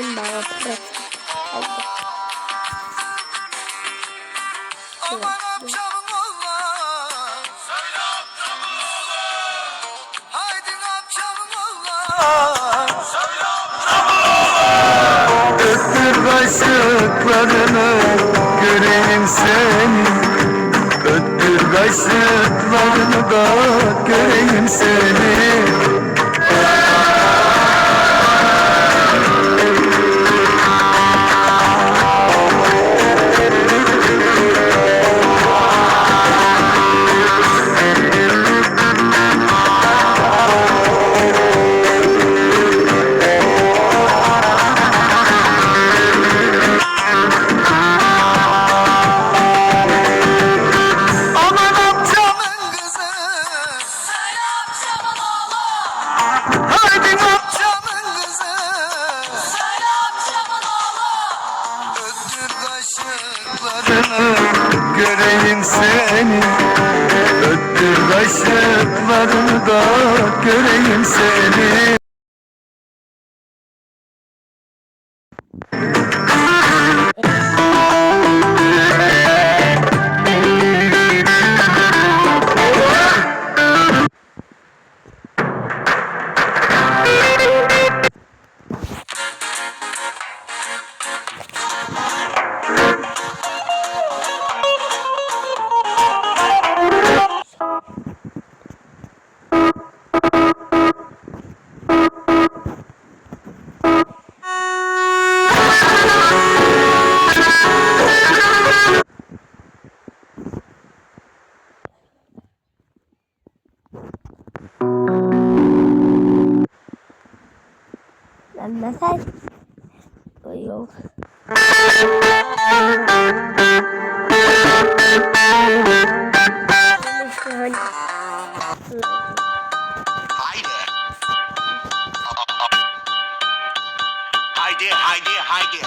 Benim oğlan Öptür kaşıklarını göreyim seni. Öptür kaşıklarını da göreyim seni Öptür kaşıklarını da göreyim seni mesaj. O yok. Haydi. Haydi, haydi, haydi.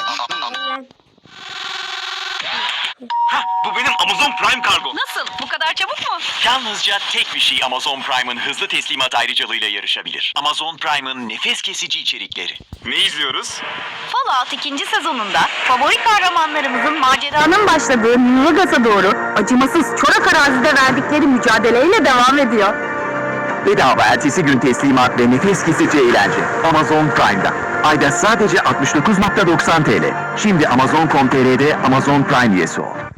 Hah, bu benim Amazon Prime kargo. Nasıl? Bu kadar çabuk mu? Yalnızca tek bir şey Amazon Prime'ın hızlı teslimat ayrıcalığıyla yarışabilir. Amazon Prime'ın nefes kesici içerikleri. Ne izliyoruz? Fallout ikinci sezonunda favori kahramanlarımızın maceranın başladığı New Vegas'a doğru acımasız çorak arazide verdikleri mücadeleyle devam ediyor. Bedava ertesi gün teslimat ve nefes kesici eğlence. Amazon Prime'da. Ayda sadece 69.90 TL. Şimdi Amazon.com.tr'de Amazon Prime üyesi ol.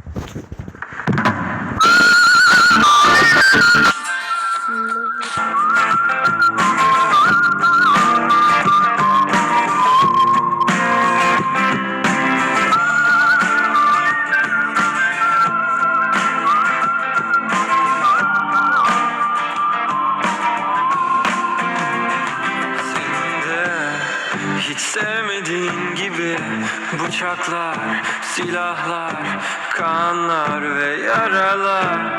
Ve yaralar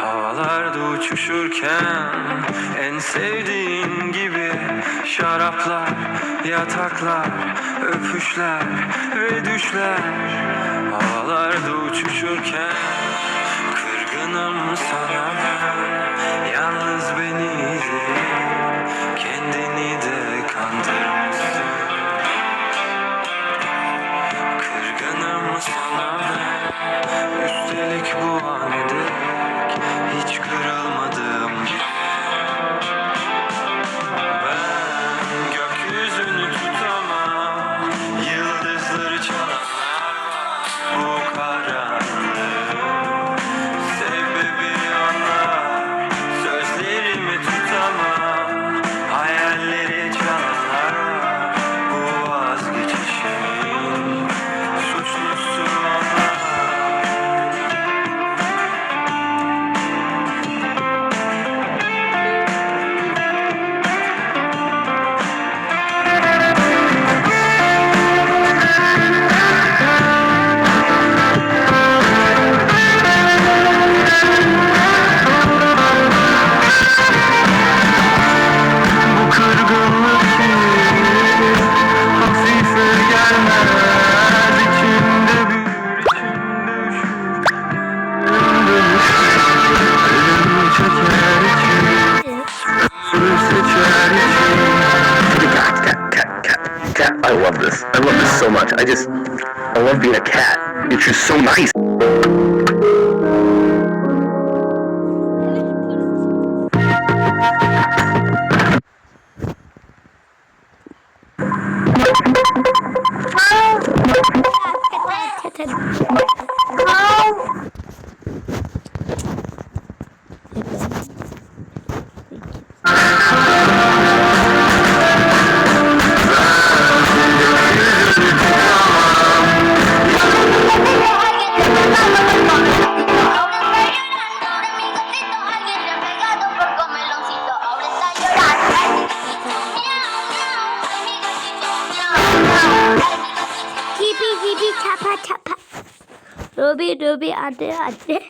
Havalarda uçuşurken en sevdiğin gibi şaraplar, yataklar, öpüşler ve düşler. Havalarda uçuşurken kırgınım sana ben. Yalnız beni değil love this. I love this so much. I just, I love being a cat. It's just so nice. Ruby adı adı.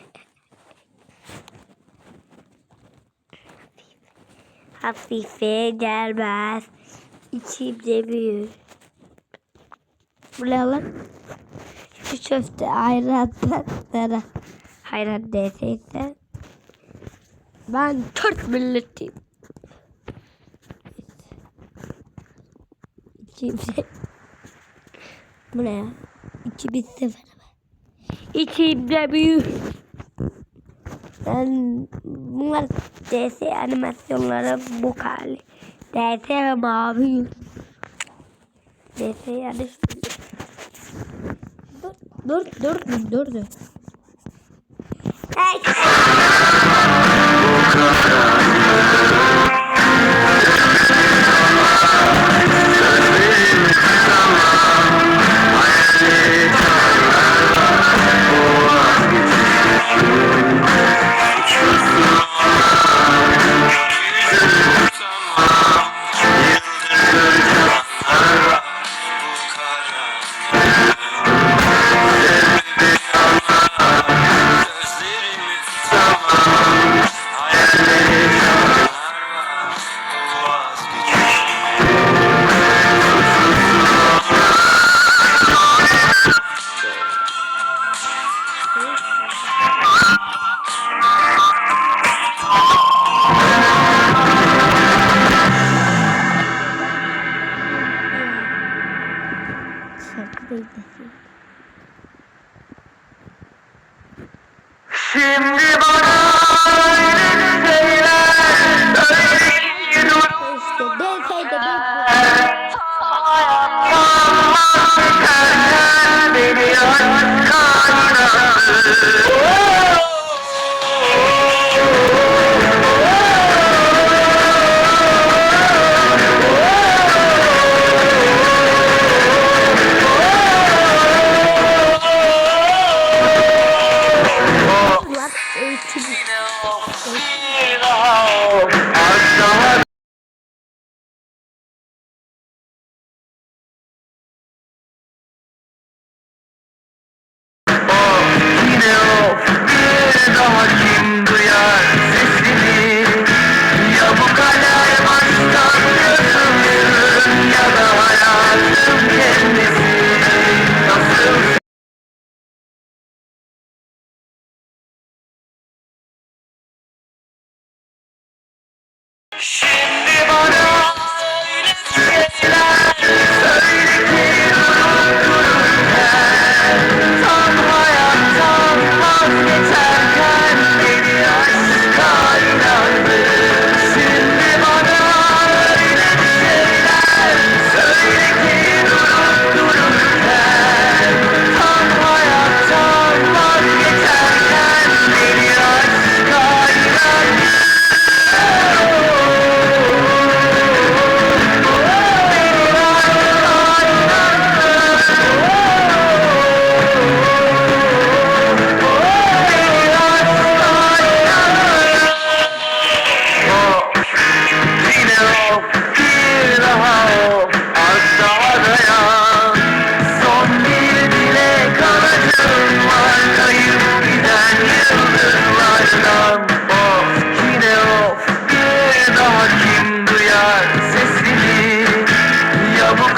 Hafife gelmez. İçimde büyür. Bu ne lan? Şu köfte ayrandan sana hayran deseysen. Ben Türk milletiyim. İçimde. Bu ne ya? 2000 İçimde büyür. Ben bunlar DS animasyonları bu hali. DS ve mavi. DS yani dur dur dur dur dur. Hey. Şimdi bana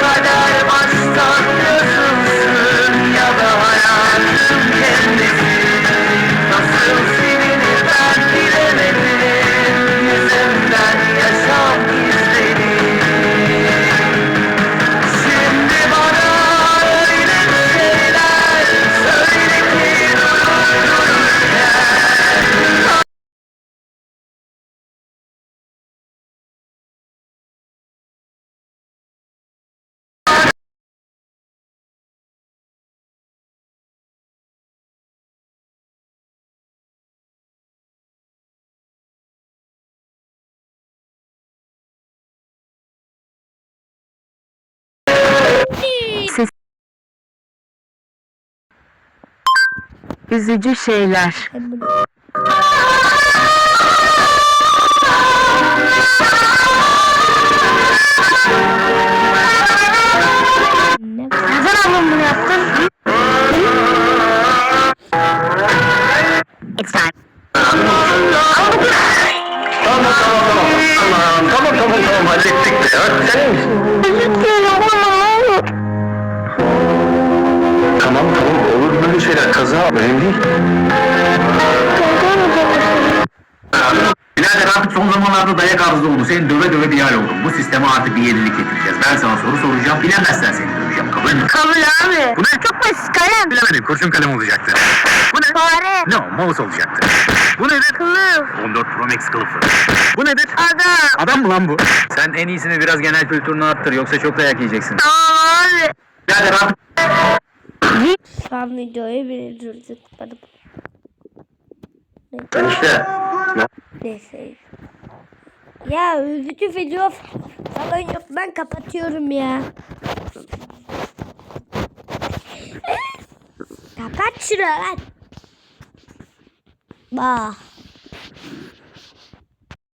கடல் Üzücü şeyler. Neden ablam bunu yaptın? Oldu. Seni döve döve bir hal oldun. Bu sisteme artık bir yenilik getireceğiz. Ben sana soru soracağım. Bilemezsen seni döveceğim. Kabul mü? Kabul abi. Bu ne? Çok basit kalem. Bilemedim. Kurşun kalem olacaktı. Bu ne? Fare. Ne o? Mouse olacaktı. Bu nedir? Kılıf. 14 Pro Max kılıfı. Bu nedir? Adam. Adam mı lan bu? Sen en iyisini biraz genel kültürünü arttır yoksa çok dayak yiyeceksin. Tamam abi. Birader artık Şu an videoyu bile durdurmadım. işte. Neyse. Ya üzücü video falan yok. Ben kapatıyorum ya. Kapat şunu lan. Bah.